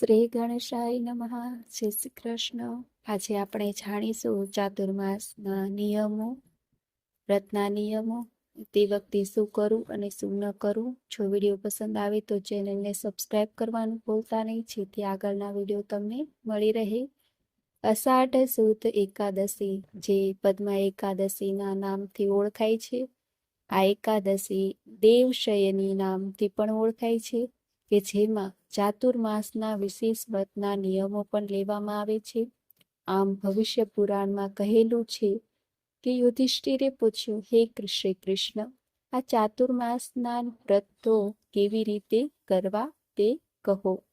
શ્રી ગણેશાય નમઃ. જય શ્રી કૃષ્ણ. આજે આપણે જાણીશું ચાતુર્માસના નિયમો, વ્રતના નિયમો, તે વખતે શું કરવું અને શું ન કરવું જો વીડિયો પસંદ આવે તો ચેનલને સબસ્ક્રાઇબ કરવાનું ભૂલતા નહીં. જેથી આગળના વીડિયો તમને મળી રહે. અષાઢ સુદ એકાદશી, જે પદ્મા એકાદશીના નામથી ઓળખાય છે. આ એકાદશી દેવશયની નામથી પણ ઓળખાય છે. કે જેમાં ચાતુર્માસના વિશેષ વ્રતના નિયમો પણ લેવામાં આવે છે. આમ ભવિષ્ય પુરાણમાં કહેલું છે કે યુધિષ્ઠિરે પૂછ્યું, હે શ્રી કૃષ્ણ, આ ચાતુર્માસના વ્રતો કેવી રીતે કરવા તે કહો?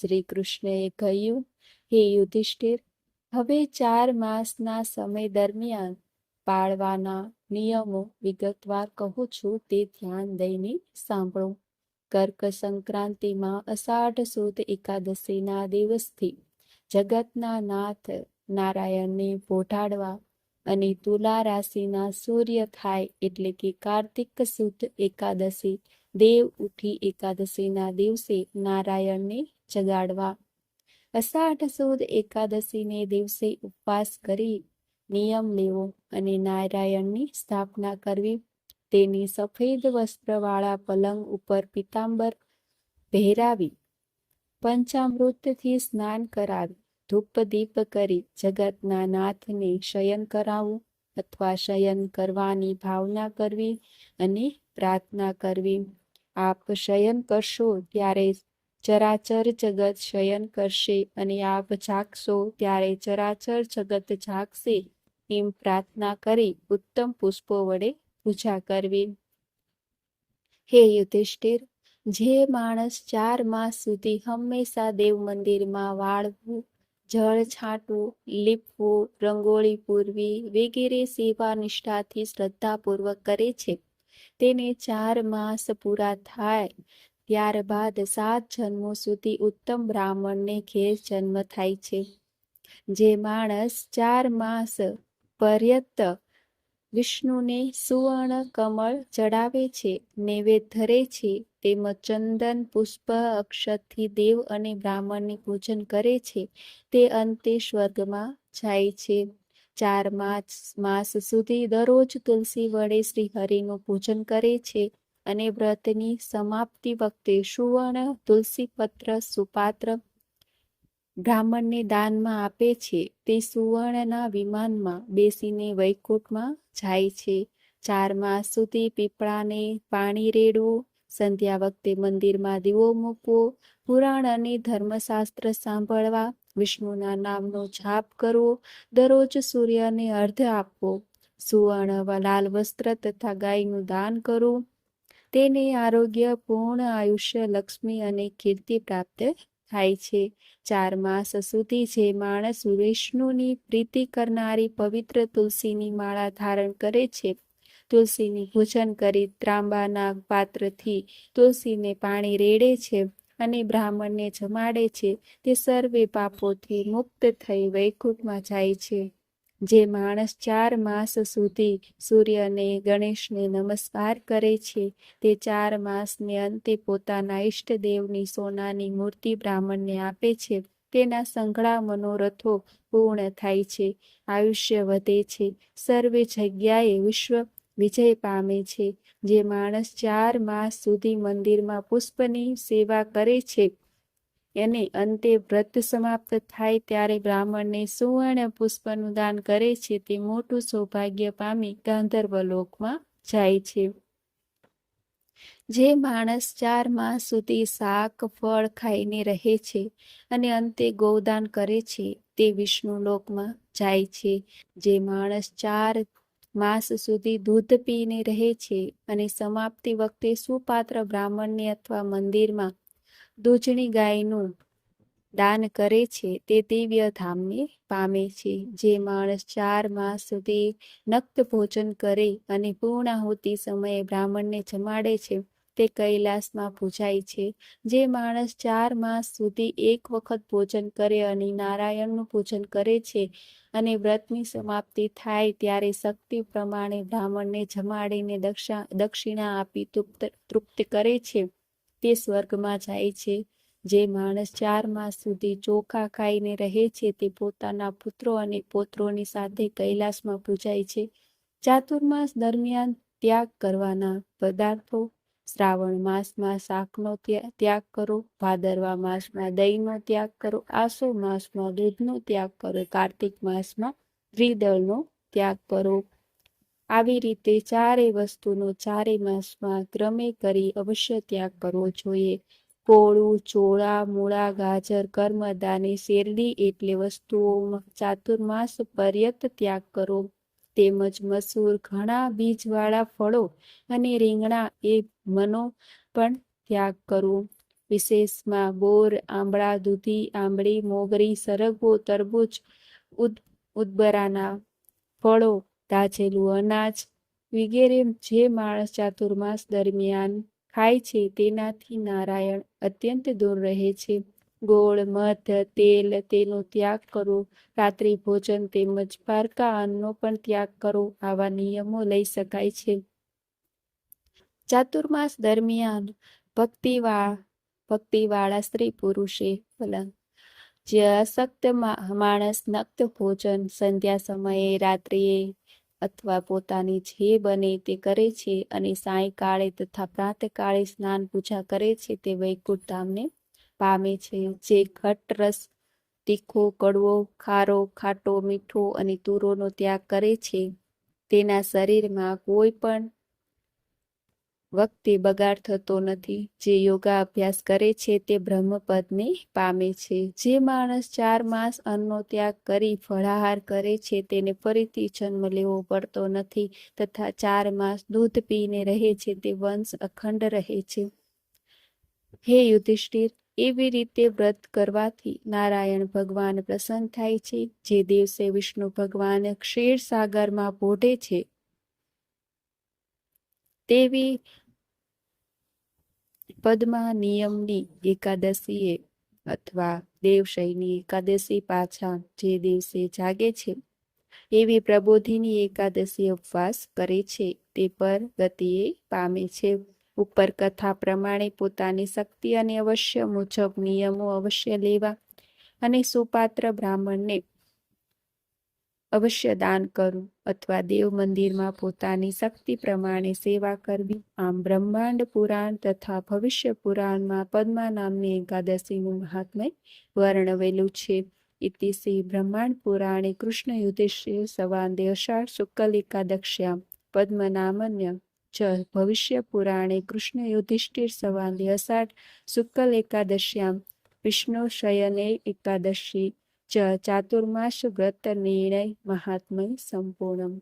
શ્રી કૃષ્ણએ કહ્યું, હે યુધિષ્ઠિર, હવે ચાર માસના સમય દરમિયાન પાળવાના નિયમો વિગતવાર કહું છું, તે ધ્યાન દઈને સાંભળો. કર્ક સંક્રાંતિમાં અષાઢ સુદ એકાદશીના દિવસથી જગતના નાથ નારાયણને પોઢાડવા અને તુલા રાશિના સૂર્ય થાય એટલે કે કાર્તિક સુદ એકાદશી, દેવ ઉઠી એકાદશીના દિવસે નારાયણને જગાડવા. અષાઢ સુદ એકાદશીને દિવસે ઉપવાસ કરી નિયમ લેવો અને નારાયણની સ્થાપના કરવી. તેની સફેદ વસ્ત્રવાળા પલંગ ઉપર પિતાંબર પહેરાવી, પંચામૃતથી સ્નાન કરાવી ધૂપ દીપ કરી જગતના નાથને શયન કરાવવું અથવા શયન કરવાની ભાવના કરવી અને પ્રાર્થના કરવી. આપ શયન કરશો ત્યારે ચરાચર જગત શયન કરશે અને આપ જાગશો ત્યારે ચરાચર જગત જાગશે એમ પ્રાર્થના કરી ઉત્તમ પુષ્પો વડે પૂજા કરવી. હે યુધિષ્ઠિર, જે માણસ ચાર માસ સુધી હંમેશા દેવ મંદિરમાં વાળવું, જળ છાંટવું, લીપવું, રંગોળી પૂરવી વગેરે સેવા નિષ્ઠાથી શ્રદ્ધાપૂર્વક કરે છે. તેને ચાર માસ પૂરા થાય, ત્યારબાદ સાત જન્મો સુધી ઉત્તમ બ્રાહ્મણને ઘેર જન્મ થાય છે. જે માણસ ચાર માસ પર્યંત વિષ્ણુને સુવર્ણ કમળ ચડાવે છે, નૈવેદ્ય ધરે છે, તેમજ ચંદન, પુષ્પ, અક્ષતથી દેવ અને બ્રાહ્મણને પૂજન કરે છે. તે અંતે સ્વર્ગમાં જાય છે. ચાર માસ માસ સુધી દરરોજ તુલસી વડે શ્રી હરિનું પૂજન કરે છે અને વ્રતની સમાપ્તિ વખતે સુવર્ણ તુલસી પત્ર સુપાત્ર બ્રાહ્મણને દાનમાં આપે છે, તે સુવર્ણના વિમાનમાં બેસીને વૈકુંઠમાં જાય છે. ચાર માસ સુધી પીપળાને પાણી રેડવું સંધ્યા વખતે મંદિરમાં દીવો મૂકવો, પુરાણ અને ધર્મશાસ્ત્ર સાંભળવા, વિષ્ણુના નામનો જાપ કરવો, દરરોજ સૂર્યને અર્ધ આપવો, સુવર્ણ લાલ વસ્ત્ર તથા ગાયનું દાન કરવું. તેને આરોગ્ય પૂર્ણ આયુષ્ય, લક્ષ્મી અને કીર્તિ પ્રાપ્ત થાય છે. ચાર માસ સુધી જે માણસ વિષ્ણુની પ્રીતિ કરનારી પવિત્ર તુલસીની માળા ધારણ કરે છે, તુલસીની ભોજન કરી ત્રાંબાના પાત્રથી તુલસીને પાણી રેડે છે અને બ્રાહ્મણને જમાડે છે. તે સર્વે પાપોથી મુક્ત થઈ વૈકુંઠમાં જાય છે. જે માણસ ચાર માસ સુધી સૂર્યને, ગણેશને નમસ્કાર કરે છે, તે ચાર માસને અંતે પોતાના ઈષ્ટદેવની સોનાની મૂર્તિ બ્રાહ્મણને આપે છે. તેના સંઘળા મનોરથો પૂર્ણ થાય છે, આયુષ્ય વધે છે, સર્વે જગ્યાએ વિશ્વ વિજય પામે છે. જે માણસ ચાર માસ સુધી મંદિરમાં પુષ્પની સેવા કરે છે એને અંતે વ્રત સમાપ્ત થાય ત્યારે બ્રાહ્મણને સુવર્ણ પુષ્પનું દાન કરે છે તે મોટું સૌભાગ્ય પામી ગાંધર્વ લોકમાં જાય છે. જે માણસ ચાર માસ સુધી શાક, ફળ ખાઈને રહે છે અને અંતે ગૌદાન કરે છે તે વિષ્ણુ લોકમાં જાય છે. જે માણસ ચાર માસ સુધી દૂધ પીને રહે છે અને સમાપ્તિ વખતે સુપાત્ર બ્રાહ્મણને અથવા મંદિરમાં દૂધણી ગાયનું દાન કરે છે, તે દિવ્ય ધામને પામે છે, જે માણસ ચાર માસ સુધી નક્ત ભોજન કરે અને પૂર્ણાહુતિ સમયે બ્રાહ્મણને જમાડે છે. તે કૈલાસમાં પૂજાય છે, જે માણસ ચાર માસ સુધી એક વખત ભોજન કરે અને નારાયણનું પૂજન કરે છે અને વ્રતની સમાપ્તિ થાય ત્યારે શક્તિ પ્રમાણે બ્રાહ્મણને જમાડીને દક્ષા, દક્ષિણા આપી તૃપ્ત તૃપ્ત કરે છે. તે સ્વર્ગમાં જાય છે. જે માણસ ચાર માસ સુધી ચોખા ખાઈને રહે છે તે પોતાના પુત્રો અને પોત્રોની સાથે કૈલાસમાં પૂજાય છે. ચાતુર્માસ દરમિયાન ત્યાગ કરવાના પદાર્થો, શ્રાવણ માસમાં શાકનો ત્યાગ કરો, ભાદરવા માસમાં દહીંનો ત્યાગ કરો, આસો માસમાં દૂધનો ત્યાગ કરો, કાર્તિક માસમાં દ્વિદળનો ત્યાગ કરો. આવી રીતે ચારેય વસ્તુનો ચારેય માસમાં ક્રમે કરી અવશ્ય ત્યાગ કરવો જોઈએ. કોળું ચોળા, મૂળા, ગાજર કર્મદાને શેરડી એટલે વસ્તુઓમાં ચાતુર્માસ પર્યત ત્યાગ કરો. તેમજ મસૂર, ઘણા બીજવાળા ફળો અને રીંગણા એ મનો પણ ત્યાગ કરવો વિશેષમાં બોર, આંબળા, દૂધી, આંબળી, મોગરી, સરગવો, તરબૂચ ઉદ ઉદબરાના ફળો તાજેલું અનાજ વગેરે જે માણસ ચાતુર્માસ દરમિયાન ખાય છે, તેનાથી નારાયણ અત્યંત દૂર રહે છે. ગોળ, મધ, તેલ તેનો ત્યાગ કરો. રાત્રિ ભોજન તેમજ પારકા અન્નનો પણ ત્યાગ કરો. આવા નિયમો લઈ શકાય છે. ચાતુર્માસ દરમિયાન ભક્તિવાળા ભક્તિવાળા સ્ત્રી પુરુષે પલંગ. જે અશક્ત માણસ નક્ત ભોજન સંધ્યા સમયે રાત્રિએ અથવા પોતાની જે બને તે કરે છે અને સાયંકાળે તથા પ્રાંતકાળે સ્નાન પૂજા કરે છે તે વૈકુંઠ ધામને પામે છે. જે ઘટ રસ, તીખો, કડવો, ખારો, ખાટો, મીઠો અને તુરોનો ત્યાગ કરે છે. તેના શરીરમાં કોઈ પણ વખતે બગાડ થતો નથી. જે યોગા અભ્યાસ કરે છે તે બ્રહ્મપદને પામે છે. જે માણસ ચાર માસ અન્નનો ત્યાગ કરી ફળાહાર કરે છે તેને ફરીથી જન્મ લેવો પડતો નથી તથા ચાર માસ દૂધ પીને રહે છે તે વંશ અખંડ રહે છે. હે યુધિષ્ઠિર, એવી રીતે વ્રત કરવાથી નારાયણ ભગવાન પ્રસન્ન થાય છે. જે દિવસે વિષ્ણુ ભગવાન ક્ષીરસાગરમાં પોઢે છે, તેવી પદ્મા નિયમની એકાદશીએ અથવા દેવશયની એકાદશી પાછા જે દિવસે જાગે છે, એવી પ્રબોધિની એકાદશી ઉપવાસ કરે છે, તે પર ગતિએ પામે છે. ઉપર કથા પ્રમાણે પોતાની શક્તિ અને અવશ્ય મુજબ નિયમો અવશ્ય લેવા અને સુપાત્ર બ્રાહ્મણને અવશ્ય દાન કરવું અથવા દેવ મંદિરમાં પોતાની શક્તિ પ્રમાણે સેવા કરવી. આમ બ્રહ્માંડ પુરાણ તથા ભવિષ્ય પુરાણમાં પદ્મા નામની એકાદશીનું મહાત્મય વર્ણવેલું છે. ઇતિ શ્રી બ્રહ્માંડ પુરાણે કૃષ્ણ યુધિષ્ઠિર સવાંદે અષાઢ શુક્લ એકાદશ્યામ પદ્મનામન્ય ચ ભવિષ્ય પુરાણે કૃષ્ણ યુધિષ્ઠિર સવાંદે અષાઢ શુક્લ એકાદશ્યામ વિષ્ણુ શયને એકાદશી ચાતુર્માસ વ્રત નિર્ણય મહાત્મય સંપૂર્ણમ